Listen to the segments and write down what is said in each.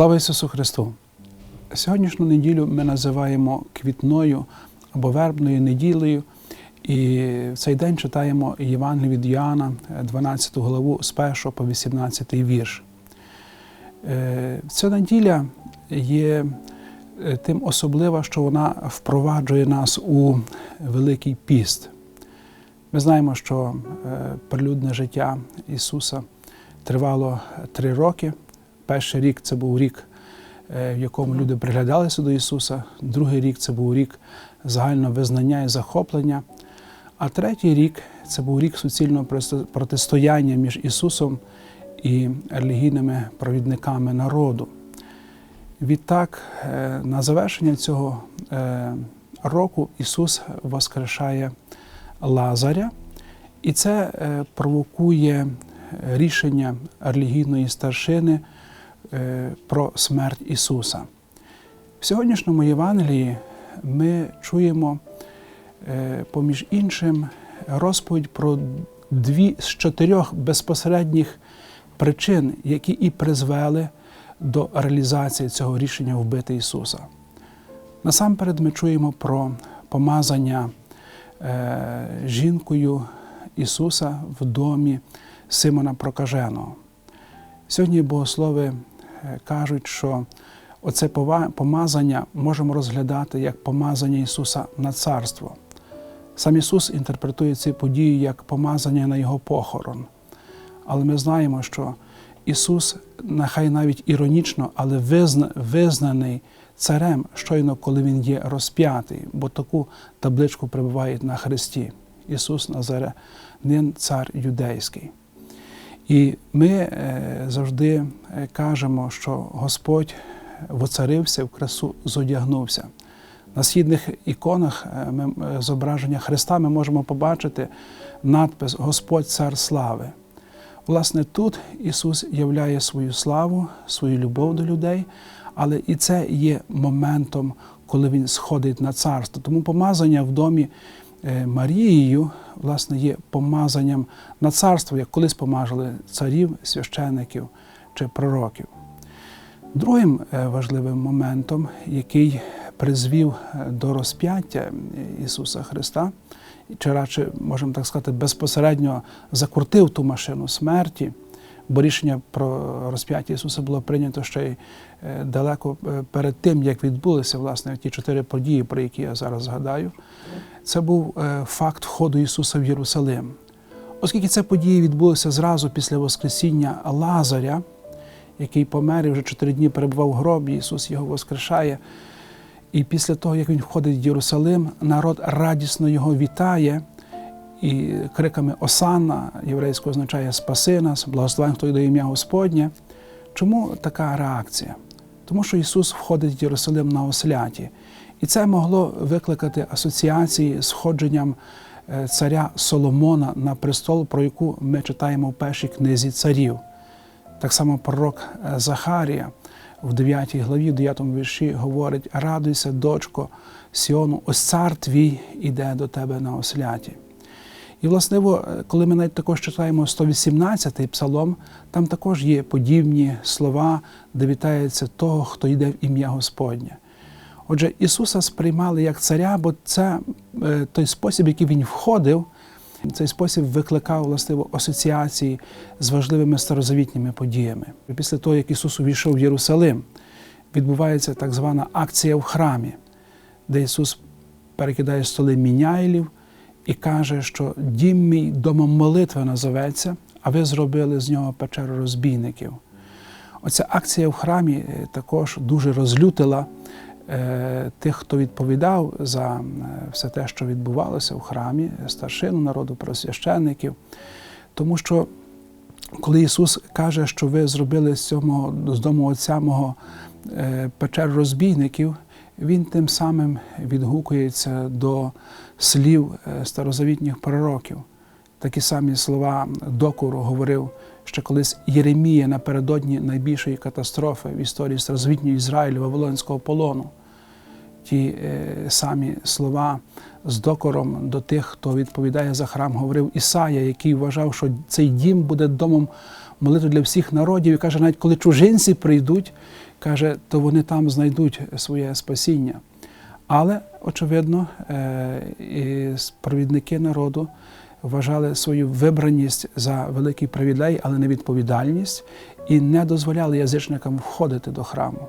Слава Ісусу Христу! Сьогоднішню неділю ми називаємо квітною або вербною неділею. І в цей день читаємо Євангелію від Йоанна, 12 главу з 1 по 18 вірш. Е, Ця неділя є е, тим особлива, що вона впроваджує нас у Великий піст. Ми знаємо, що е, прилюдне життя Ісуса тривало три роки. Перший рік це був рік, е, в якому люди приглядалися до Ісуса, другий рік це був рік загального визнання і захоплення. А третій рік це був рік суцільного протистояння між Ісусом і релігійними провідниками народу. Відтак, е, на завершення цього е, року Ісус воскрешає Лазаря, і це провокує рішення релігійної старшини про смерть Ісуса. В сьогоднішньому Євангелії ми чуємо поміж іншим розповідь про дві з чотирьох безпосередніх причин, які і призвели до реалізації цього рішення вбити Ісуса. Насамперед ми чуємо про помазання е, жінкою Ісуса в домі Симона Прокаженого. Сьогодні богослови е, кажуть, що оце помазання можемо розглядати як помазання Ісуса на царство. Сам Ісус інтерпретує ці події як помазання на Його похорон. Але ми знаємо, що Ісус, нехай навіть іронічно, але визнаний царем щойно, коли Він є розп'ятий, бо таку табличку прибувають на Христі. Ісус Назарянин, цар юдейський. І ми е, завжди е, кажемо, що Господь воцарився в красу, зодягнувся. На східних іконах е, зображення Христа ми можемо побачити надпис Господь Цар Слави. Власне, тут Ісус являє свою славу, свою любов до людей, але і це є моментом, коли Він сходить на царство. Тому помазання в домі Марією, власне, є помазанням на царство, як колись помажили царів, священиків чи пророків. Другим е, важливим моментом, який призвів е, до розп'яття Ісуса Христа, чи радше, можемо так сказати, безпосередньо закрутив ту машину смерті, бо рішення про розп'яття Ісуса було прийнято ще й е, далеко е, перед тим, як відбулися власне ті чотири події, про які я зараз згадаю. Це був е, факт входу Ісуса в Єрусалим. Оскільки ці події відбулися зразу після Воскресіння Лазаря, який помер і вже чотири дні перебував в гробі, Ісус його воскрешає. І після того, як він входить в Єрусалим, народ радісно його вітає і криками Осанна, єврейською означає Спаси нас, благословен, хто йде ім'я Господнє. Чому така реакція? Тому що Ісус входить в Єрусалим на осляті. І це могло викликати асоціації з входженням е, царя Соломона на престол, про яку ми читаємо в першій книзі царів. Так само пророк е, Захарія в 9 главі, в 9 вірші говорить: Радуйся, дочко Сіону, ось цар твій іде до тебе на осляті. І, власне, коли ми навіть також читаємо 118-й псалом, там також є подібні слова, де вітається того, хто йде в ім'я Господнє. Отже, Ісуса сприймали як царя, бо це е, той спосіб, який Він входив. Цей спосіб викликав властиво асоціації з важливими старозавітніми подіями. Після того, як Ісус увійшов в Єрусалим, відбувається так звана акція в храмі, де Ісус перекидає столи міняйлів і каже, що дім мій домом молитви назоветься, а ви зробили з нього печеру розбійників. Оця акція в храмі е, також дуже розлютила тих, хто відповідав за е, все те, що відбувалося в храмі, старшину народу, просвященників. Тому що коли Ісус каже, що ви зробили з цього з дому Отця мого е, печер розбійників, Він тим самим відгукується до слів старозавітніх пророків. Такі самі слова докору говорив ще колись Єремія напередодні найбільшої катастрофи в історії старозвітнього Ізраїлю Вавилонського полону ті е, самі слова з докором до тих, хто відповідає за храм, говорив Ісая, який вважав, що цей дім буде домом молитви для всіх народів. І каже, навіть коли чужинці прийдуть каже, то вони там знайдуть своє спасіння. Але, очевидно, е, провідники народу вважали свою вибраність за великий привілей, але не відповідальність, і не дозволяли язичникам входити до храму.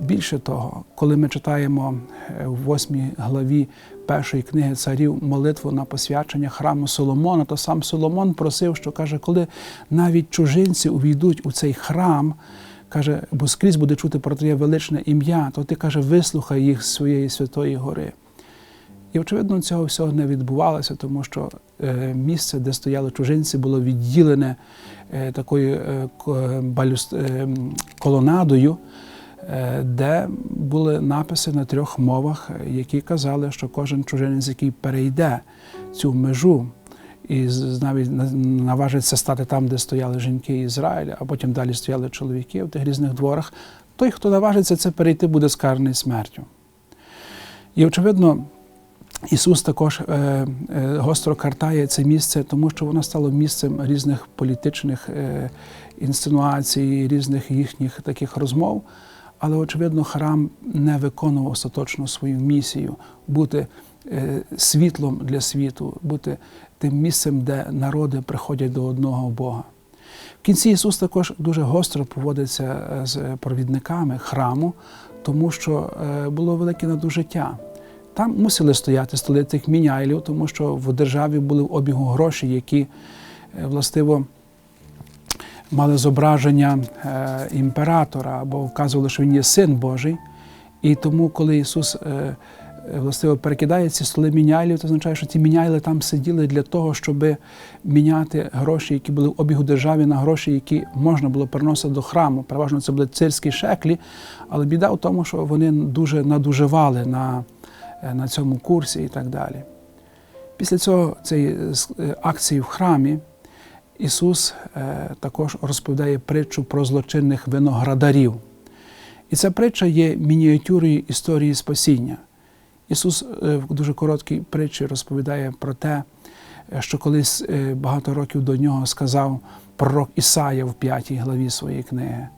Більше того, коли ми читаємо е, в восьмій главі першої книги царів молитву на посвячення храму Соломона, то сам Соломон просив, що каже, коли навіть чужинці увійдуть у цей храм, каже, бо скрізь буде чути про твоє величне ім'я, то ти каже, вислухай їх з своєї святої гори. І, очевидно, цього всього не відбувалося, тому що е, місце, де стояли чужинці, було відділене е, такою колонадою, де були написи на трьох мовах, е, які казали, що кожен чужинець, який перейде цю межу і навіть наважиться стати там, де стояли жінки Ізраїля, а потім далі стояли чоловіки в тих різних дворах, той, хто наважиться це перейти, буде скарений смертю. І, очевидно, Ісус також е, е, гостро картає це місце, тому що воно стало місцем різних політичних е, інсинуацій, різних їхніх таких розмов. Але, очевидно, храм не виконував остаточно свою місію бути е, світлом для світу, бути тим місцем, де народи приходять до одного Бога. В кінці Ісус також дуже гостро поводиться е, з провідниками храму, тому що е, було велике надужиття. Там мусили стояти столи тих міняйлів, тому що в державі були в обігу гроші, які властиво мали зображення е, імператора або вказували, що він є син Божий. І тому, коли Ісус е, е, властиво перекидає ці столи міняйлів, це означає, що ці міняйли там сиділи для того, щоб міняти гроші, які були в обігу державі, на гроші, які можна було переносити до храму. Переважно це були цирські шеклі, але біда в тому, що вони дуже надуживали на, е, на цьому курсі і так далі. Після цього цієї акції в храмі Ісус е, також розповідає притчу про злочинних виноградарів. І ця притча є мініатюрою історії спасіння. Ісус е, в дуже короткій притчі розповідає про те, е, що колись багато років до нього сказав пророк Ісая в п'ятій главі своєї книги,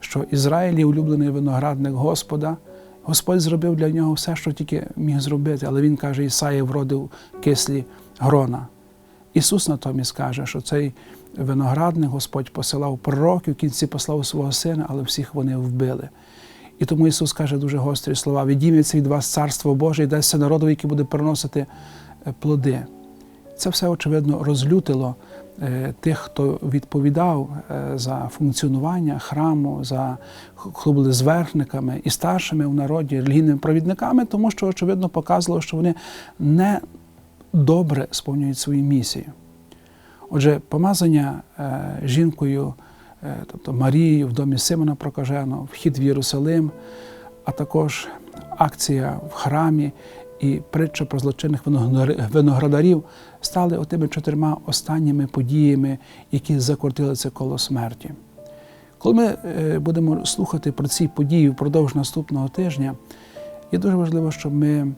що Ізраїль є улюблений виноградник Господа. Господь зробив для нього все, що тільки міг зробити, але він каже, Ісая вродив кислі грона. Ісус натомість каже, що цей виноградник Господь посилав пророків, в кінці послав свого сина, але всіх вони вбили. І тому Ісус каже дуже гострі слова: відійметься від вас Царство Боже і дасться народу, який буде приносити е, плоди. Це все, очевидно, розлютило е, тих, хто відповідав е, за функціонування храму, за хто були зверхниками і старшими в народі, релігійними провідниками, тому що, очевидно, показувало, що вони не добре сповнюють свою місію. Отже, помазання е, жінкою, е, тобто Марією в домі Симона Прокаженого, вхід в Єрусалим, а також акція в храмі і притча про злочинних виноградарів стали отими чотирма останніми подіями, які закрутили це коло смерті. Коли ми е, будемо слухати про ці події впродовж наступного тижня, є дуже важливо, щоб ми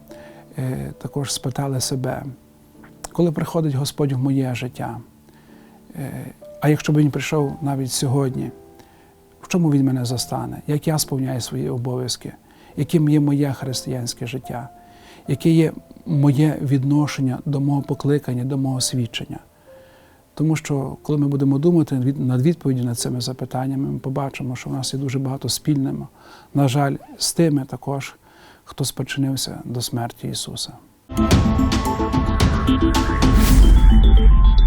також спитали себе, коли приходить Господь в моє життя, е, а якщо б він прийшов навіть сьогодні, в чому він мене застане, як я сповняю свої обов'язки, яким є моє християнське життя, яке є моє відношення до мого покликання, до мого свідчення. Тому що, коли ми будемо думати над відповіді на цими запитаннями, ми побачимо, що в нас є дуже багато спільного, на жаль, з тими також, хто спочинився до смерті Ісуса. フフフフ。